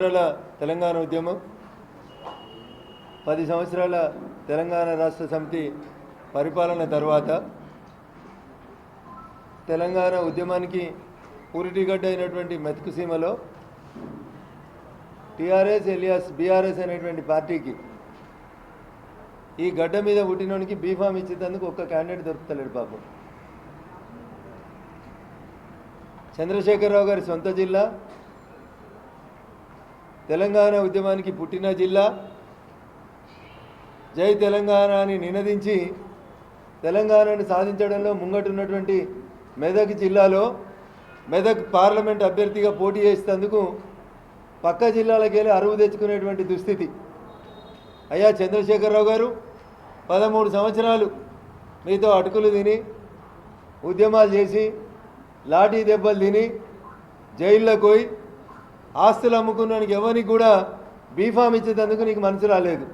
సంవత్సరాల తెలంగాణ ఉద్యమం పది సంవత్సరాల తెలంగాణ రాష్ట్ర సమితి పరిపాలన తర్వాత తెలంగాణ ఉద్యమానికి పురిటిగడ్డ అయినటువంటి మెతుకు సీమలో టీఆర్ఎస్ ఎలియాస్ బీఆర్ఎస్ అనేటువంటి పార్టీకి ఈ గడ్డ మీద పుట్టినోనికి బీఫామ్ ఇచ్చేందుకు ఒక్క క్యాండిడేట్ దొరుకుతలేడు పాపం చంద్రశేఖరరావు గారి సొంత జిల్లా తెలంగాణ ఉద్యమానికి పుట్టిన జిల్లా. జై తెలంగాణ అని నినదించి తెలంగాణను సాధించడంలో ముంగటున్నటువంటి మెదక్ జిల్లాలో మెదక్ పార్లమెంట్ అభ్యర్థిగా పోటీ చేసేందుకు పక్క జిల్లాలకు వెళ్ళి అరువు తెచ్చుకునేటువంటి దుస్థితి. అయ్యా చంద్రశేఖరరావు గారు పదమూడు సంవత్సరాలు మీతో అటుకులు తిని ఉద్యమాలు చేసి లాఠీ దెబ్బలు తిని జైల్లోకి పోయి ఆస్తులు అమ్ముకున్నానికి ఎవరికి కూడా బీఫామ్ ఇచ్చేటందుకు నీకు మనసు రాలేదు.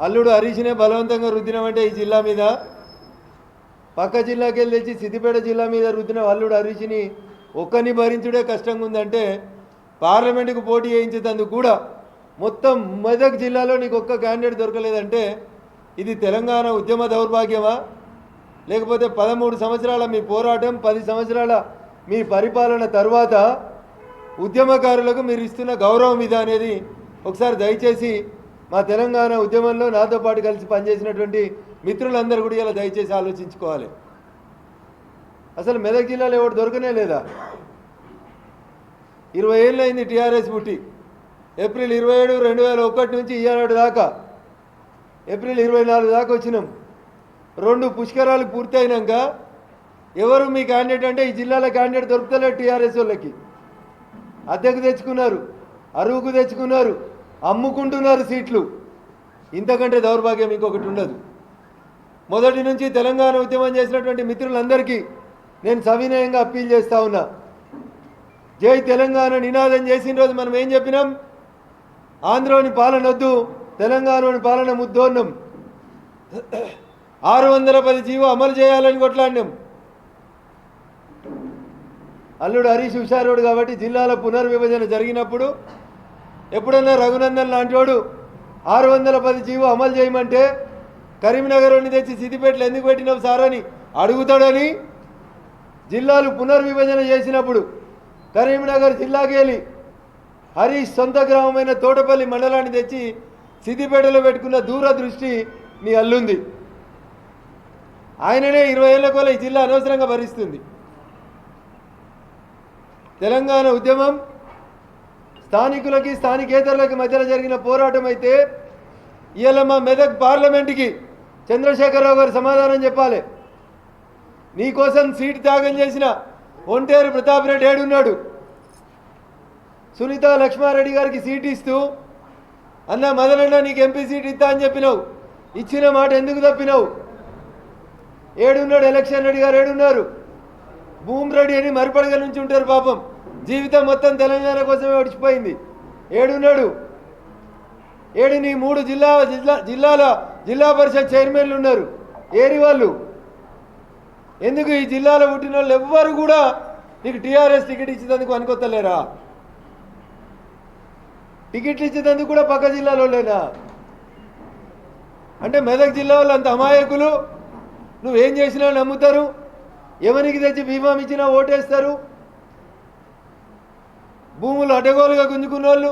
అల్లుడు హరీష్నే బలవంతంగా రుద్దినమంటే ఈ జిల్లా మీద? పక్క జిల్లాకి వెళ్ళి తెచ్చి సిద్దిపేట జిల్లా మీద రుద్దిన అల్లుడు హరీష్ని ఒక్కరిని భరించుడే కష్టంగా ఉందంటే పార్లమెంటుకు పోటీ చేయించేటందుకు కూడా మొత్తం మెదక్ జిల్లాలో నీకు ఒక్క క్యాండిడేట్ దొరకలేదంటే ఇది తెలంగాణ ఉద్యమ దౌర్భాగ్యమా? లేకపోతే పదమూడు సంవత్సరాల మీ పోరాటం పది సంవత్సరాల మీ పరిపాలన తర్వాత ఉద్యమకారులకు మీరు ఇస్తున్న గౌరవం ఇది అనేది ఒకసారి దయచేసి మా తెలంగాణ ఉద్యమంలో నాతో పాటు కలిసి పనిచేసినటువంటి మిత్రులందరూ కూడా ఇలా దయచేసి ఆలోచించుకోవాలి. అసలు మెదక్ జిల్లాలో ఎవరు దొరకనే లేదా? ఇరవై ఏళ్ళు అయింది టీఆర్ఎస్ పుట్టి. ఏప్రిల్ ఇరవై ఏడు రెండు వేల ఒకటి నుంచి ఈనాడు దాకా. ఏప్రిల్ ఇరవై నాలుగు దాకా వచ్చినాం. రెండు పుష్కరాలు పూర్తయినాక ఎవరు మీ క్యాండిడేట్ అంటే ఈ జిల్లాలో క్యాండిడేట్ దొరుకుతలేదు టీఆర్ఎస్ వాళ్ళకి. అద్దెకు తెచ్చుకున్నారు అరువుకు తెచ్చుకున్నారు అమ్ముకుంటున్నారు సీట్లు. ఇంతకంటే దౌర్భాగ్యం ఇంకొకటి ఉండదు. మొదటి నుంచి తెలంగాణ ఉద్యమం చేసినటువంటి మిత్రులందరికీ నేను సవినయంగా అప్పీల్ చేస్తా ఉన్నా. జై తెలంగాణ నినాదం చేసిన రోజు మనం ఏం చెప్పినాం? ఆంధ్రలోని పాలన వద్దు తెలంగాణలోని పాలన ముద్దోన్నం. ఆరు వందల పది జీవో అమలు చేయాలని కొట్లాడినాం. అల్లుడు హరీష్ హుషారుడు కాబట్టి జిల్లాల పునర్విభజన జరిగినప్పుడు ఎప్పుడన్నా రఘునందన్ లాంటివాడు ఆరు వందల పది జీవో అమలు చేయమంటే కరీంనగర్ తెచ్చి సిద్దిపేటలు ఎందుకు పెట్టినావు సార్ అని అడుగుతాడని జిల్లాలు పునర్విభజన చేసినప్పుడు కరీంనగర్ జిల్లాకి వెళ్ళి హరీష్ సొంత గ్రామమైన తోటపల్లి మండలాన్ని తెచ్చి సిద్దిపేటలో పెట్టుకున్న దూరదృష్టి నీ అల్లుంది. ఆయననే ఇరవై ఏళ్ళ కోల ఈ జిల్లా అనవసరంగా భరిస్తుంది. తెలంగాణ ఉద్యమం స్థానికులకి స్థానికేతరులకి మధ్యలో జరిగిన పోరాటం అయితే ఇవాళ మా మెదక్ పార్లమెంట్కి చంద్రశేఖరరావు గారు సమాధానం చెప్పాలి. నీకోసం సీట్ త్యాగం చేసిన ఒంటేరు ప్రతాప్ రెడ్డి ఏడున్నాడు సునీత లక్ష్మారెడ్డి గారికి సీట్ ఇస్తూ అన్న మదనన్న నీకు ఎంపీ సీట్ ఇస్తా అని చెప్పినావు. ఇచ్చిన మాట ఎందుకు తప్పినావు? ఏడున్నాడు ఎలక్షన్ రెడ్డి గారు ఏడున్నారు. భూమి రెడ్డి అని మరిపడగ నుంచి ఉంటారు పాపం. జీవితం మొత్తం తెలంగాణ కోసమే ఒడిచిపోయింది. ఏడున్నాడు. ఏడు నీ మూడు జిల్లా జిల్లా జిల్లాల జిల్లా పరిషత్ చైర్మన్లు ఉన్నారు. ఏరి వాళ్ళు. ఎందుకు ఈ జిల్లాలో పుట్టిన వాళ్ళు ఎవ్వరు కూడా నీకు టీఆర్ఎస్ టికెట్ ఇచ్చేందుకు అనుకోతలేరా టికెట్లు ఇచ్చేందుకు కూడా పక్క జిల్లాలో లేనా? అంటే మెదక్ జిల్లా వాళ్ళు అంత అమాయకులు. నువ్వేం చేసినా నమ్ముతారు. ఎవరికి తెచ్చి బీమా ఇచ్చినా ఓటేస్తారు. భూములు అడ్డగోలుగా గుంజుకున్న వాళ్ళు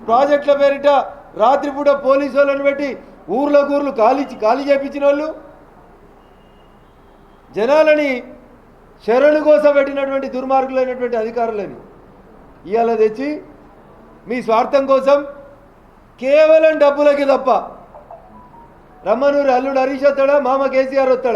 ప్రాజెక్టుల పేరిట రాత్రిపూట పోలీసు వాళ్ళని పెట్టి ఊర్లో ఊర్లు ఖాళీ ఖాళీ చేపించిన వాళ్ళు జనాలని శరణు కోసం పెట్టినటువంటి దుర్మార్గులైనటువంటి అధికారులని ఇవాళ తెచ్చి మీ స్వార్థం కోసం కేవలం డబ్బులకి తప్ప రమ్మనూరు అల్లుడు హరీష్ వస్తాడా? మామ కేసీఆర్ వస్తాడా?